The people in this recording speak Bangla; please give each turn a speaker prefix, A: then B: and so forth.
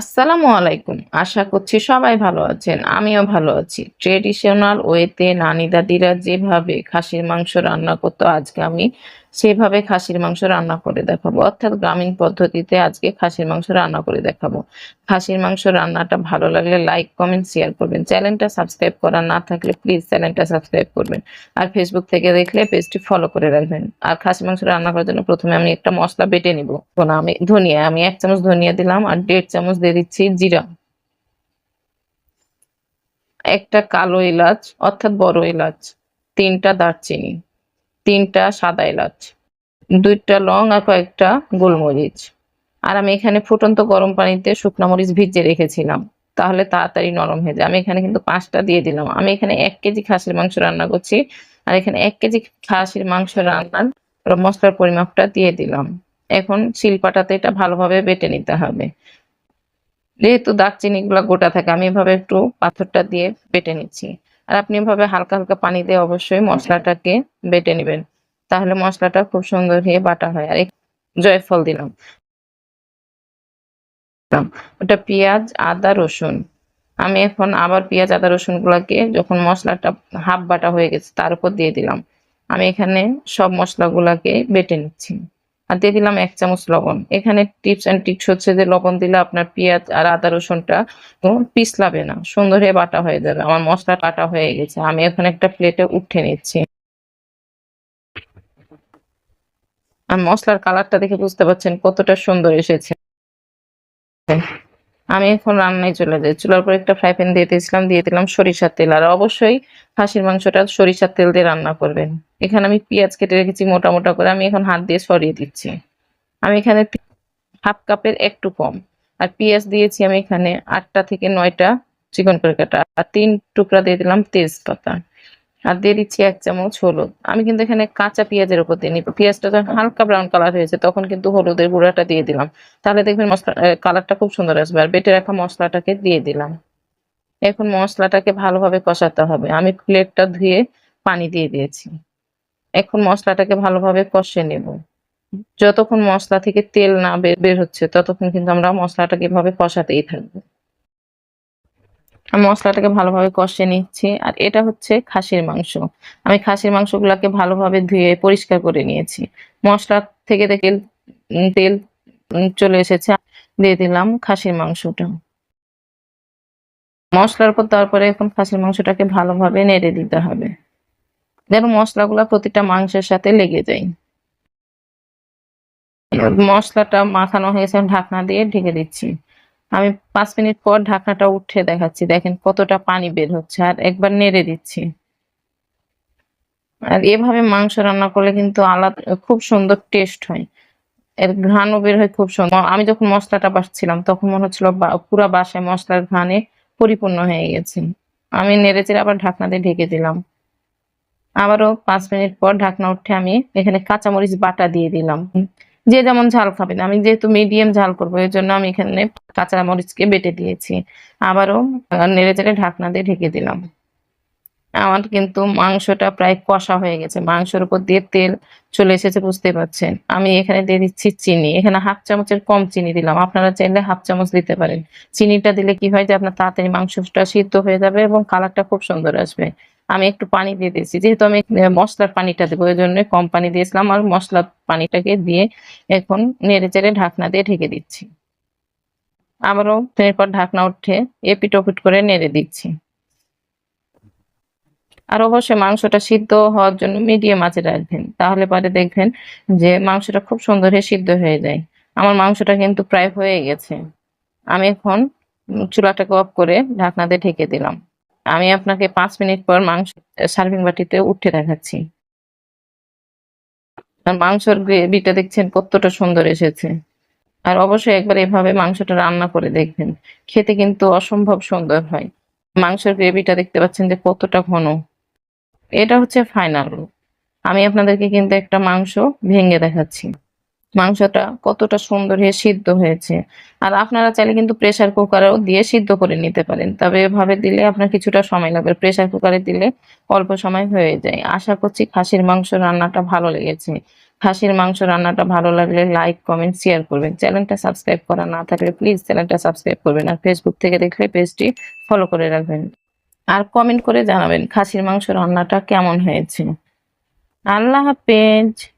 A: আসসালামু আলাইকুম। আশা করছি সবাই ভালো আছেন, আমিও ভালো আছি। ট্রেডিশনাল ওয়েতে নানি দাদিরা যেভাবে খাসির মাংস রান্না করতো, আজকে আমি সেভাবে খাসির মাংস রান্না করে দেখাবো। অর্থাৎ গ্রামীণ পদ্ধতিতে আজকে খাসির মাংস রান্না করে দেখাবো। খাসির মাংস রান্নাটা ভালো লাগলে লাইক কমেন্ট শেয়ার করবেন। চ্যানেলটা সাবস্ক্রাইব করা না থাকলে প্লিজ চ্যানেলটা সাবস্ক্রাইব করবেন। আর ফেসবুক থেকে দেখলে পেজটি ফলো করে রাখবেন। আর খাসি মাংস রান্না করার জন্য প্রথমে আমি একটা মশলা বেটে নিব। আমি ধনিয়া, আমি এক চামচ ধনিয়া দিলাম আর দেড় চামচ দিয়ে দিচ্ছি জিরা। একটা কালো এলাচ, অর্থাৎ বড় এলাচ, তিনটা দারচিনি। তিনটা সাদা এলাচ, দুইটা লং আর কয়েকটা গোলমরিচ। আর আমি এখানে ফুটন্ত গরম পানিতে শুকনো মরিচ ভিজিয়ে রেখেছিলাম। তাহলে তাড়াতাড়ি নরম হয়ে যায়। আমি এখানে কিন্তু পাঁচটা দিয়ে দিলাম। আমি এখানে এক কেজি খাসির মাংস রান্না করছি। আর এখানে এক কেজি খাসির মাংস রান্নার মশলার পরিমাপটা দিয়ে দিলাম। এখন শিলপাটাতে এটা ভালোভাবে বেটে নিতে হবে। যেহেতু দারচিনি গুলা গোটা থাকে, আমি এভাবে একটু পাথরটা দিয়ে বেটে নিচ্ছি। আর আপনি এভাবে হালকা হালকা পানি দিয়ে অবশ্যই মশলাটাকে বেটে নেবেন। তাহলে মশলাটা খুব সুন্দর হয়ে বাটা হয়। আর জয়ফল দিলাম। ওটা পেঁয়াজ, আদা, রসুন। আমি এখন আবার পেঁয়াজ, আদা রসুন গুলাকে যখন মশলাটা হাফ বাটা হয়ে গেছে, তার উপর দিয়ে দিলাম। আমি এখানে সব মশলাগুলাকে বেটে নিচ্ছি। আর দিয়ে দিলাম এক চামচ লবণ। এখানে টিপস অ্যান্ড টিপস হচ্ছে যে লবণ দিলে আপনার পেঁয়াজ আর আদা রসুনটা পিছলাবে না, সুন্দর হয়ে বাটা হয়ে যাবে। আমার মশলা কাটা হয়ে গেছে, আমি এখন একটা প্লেটে উঠে নিচ্ছি। আর মশলার কালারটা দেখে বুঝতে পারছেন কতটা সুন্দর এসেছে। আমি এখন রান্নায় চলে যাই। চুলার পর একটা ফ্রাই প্যান দিয়ে দিয়েছিলাম, দিয়ে দিলাম সরিষার তেল। আর অবশ্যই খাসির মাংসটা সরিষার তেল দিয়ে রান্না করবেন। এখানে আমি পেঁয়াজ কেটে রেখেছি মোটা মোটা করে। আমি এখন হাত দিয়ে সরিয়ে দিচ্ছি। আমি এখানে হাফ কাপের একটু কম। আর পেঁয়াজ দিয়েছি আমি এখানে আটটা থেকে নয়টা চিকন করে কাটা। আর তিন টুকরা দিয়ে দিলাম তেজপাতা। আর দিয়ে দিচ্ছি এক চামচ হলুদ। আমি কিন্তু এখানে কাঁচা পেঁয়াজের উপর দিই পেঁয়াজটা যখন হালকা ব্রাউন কালার হয়েছে, তখন কিন্তু হলুদের গুঁড়াটা দিয়ে দিলাম। তাহলে দেখবেন মশলা কালারটা খুব সুন্দর আসবে। আর বেটে রাখা মশলাটাকে দিয়ে দিলাম। এখন মশলাটাকে ভালোভাবে কষাতে হবে। আমি প্লেটটা ধুয়ে পানি দিয়ে দিয়েছি। এখন মশলাটাকে ভালোভাবে কষে নেব। যতক্ষণ মশলা থেকে তেল না বের হচ্ছে, ততক্ষণ কিন্তু আমরা মশলাটাকে এভাবে কষাতেই থাকব। মশলাটাকে ভালোভাবে কষে নিচ্ছি, আর এটা হচ্ছে খাসির মাংস। আমি খাসির মাংসগুলোকে ভালোভাবে ধুয়ে পরিষ্কার করে নিয়েছি। মশলা থেকে দেখে তেল চলে এসেছে, দিয়ে দিলাম খাসির মাংসটা। মশলার পর তারপরে এখন খাসির মাংসটাকে ভালোভাবে নেড়ে দিতে হবে। যেন মশলাগুলো প্রতিটা মাংসের সাথে লেগে যায়। মশলাটা মাখানো হয়ে গেছে ঢাকনা দিয়ে ঢেকে দিচ্ছি। আমি পাঁচ মিনিট পর ঢাকনাটা উঠে দেখাচ্ছি, দেখেন কতটা পানি বের হচ্ছে, আর একবার নেড়ে দিচ্ছি। আর এভাবে মাংস রান্না করলে কিন্তু আলাদা, খুব সুন্দর টেস্ট হয়। এর ঘ্রাণও বের হয়, খুব সুন্দর। আমি যখন মশলাটা বাসছিলাম তখন মনে হচ্ছিল পুরা বাসায় মশলার ঘ্রাণে পরিপূর্ণ হয়ে গেছে। আমি নেড়েচেড়ে আবার ঢাকনা দিয়ে ঢেকে দিলাম। আবারও পাঁচ মিনিট পর ঢাকনা উঠে আমি এখানে কাঁচামরিচ বাটা দিয়ে দিলাম। যে যেমন ঝাল খাবেন, আমি যেহেতু মিডিয়াম ঝাল করব, এর জন্য আমি এখানে কাঁচা মরিচকে বেটে দিয়েছি। আবারও নেড়ে চেড়ে ঢাকনা দিয়ে ঢেকে দিলাম। আমার কিন্তু মাংসটা প্রায় কষা হয়ে গেছে। মাংসের উপর দিয়ে তেল চলে এসেছে, বুঝতে পারছেন? আমি এখানে দিয়ে দিচ্ছি চিনি। এখানে হাফ চামচের কম চিনি দিলাম। আপনারা চাইলে হাফ চামচ দিতে পারেন। চিনিটা দিলে কি হয় যে আপনার তাড়াতাড়ি মাংসটা সিদ্ধ হয়ে যাবে এবং কালারটা খুব সুন্দর আসবে। আমি একটু পানি দিয়ে দিয়েছি। যেহেতু আমি মশলার পানিটা দেবো, ওই জন্য কম পানি দিয়েছিলাম আর মশলার পানিটাকে দিয়ে এখন নেড়ে চেড়ে ঢাকনা দিয়ে ঢেকে দিচ্ছি। আবারও এরপর ঢাকনা উঠে এপিট ওপিট করে নেড়ে দিচ্ছি। আর অবশ্যই মাংসটা সিদ্ধ হওয়ার জন্য মিডিয়াম আঁচে রাখবেন। তাহলে পরে দেখবেন যে মাংসটা খুব সুন্দর হয়ে সিদ্ধ হয়ে যায়। আমার মাংসটা কিন্তু প্রায় হয়ে গেছে। আমি এখন চুলাটাকে অফ করে ঢাকনা দিয়ে ঢেকে দিলাম। আমি আপনাকে পাঁচ মিনিট পর মাংস, সার্ভিং বাটিতে উঠে দেখাচ্ছি। আর মাংসর গ্রেভিটা দেখছেন কতটা সুন্দর এসেছে। আর অবশ্যই একবার এভাবে মাংসটা রান্না করে দেখবেন। খেতে কিন্তু অসম্ভব সুন্দর হয়। মাংসের গ্রেভিটা দেখতে পাচ্ছেন যে কতটা ঘন। এটা হচ্ছে ফাইনাল আমি আপনাদেরকে কিন্তু একটা মাংস ভেঙে দেখাচ্ছি। মাংসটা কতটা সুন্দর হয়ে সিদ্ধ হয়েছে। আর আপনারা চাইলে কিন্তু প্রেশার কুকারও দিয়ে সিদ্ধ করে নিতে পারেন। তবে এভাবে দিলে আপনার কিছুটা সময় লাগবে। প্রেশার কুকারে দিলে অল্প সময় হয়ে যায়। আশা করছি খাসির মাংস রান্নাটা ভালো লেগেছে। খাসির মাংস রান্নাটা ভালো লাগলে লাইক কমেন্ট শেয়ার করবেন। চ্যানেলটা সাবস্ক্রাইব করা না থাকলে প্লিজ চ্যানেলটা সাবস্ক্রাইব করবেন। আর ফেসবুক থেকে দেখলে পেজটি ফলো করে রাখবেন। আর কমেন্ট করে জানাবেন খাসির মাংস রান্নাটা কেমন হয়েছে। আল্লাহ হাফেজ।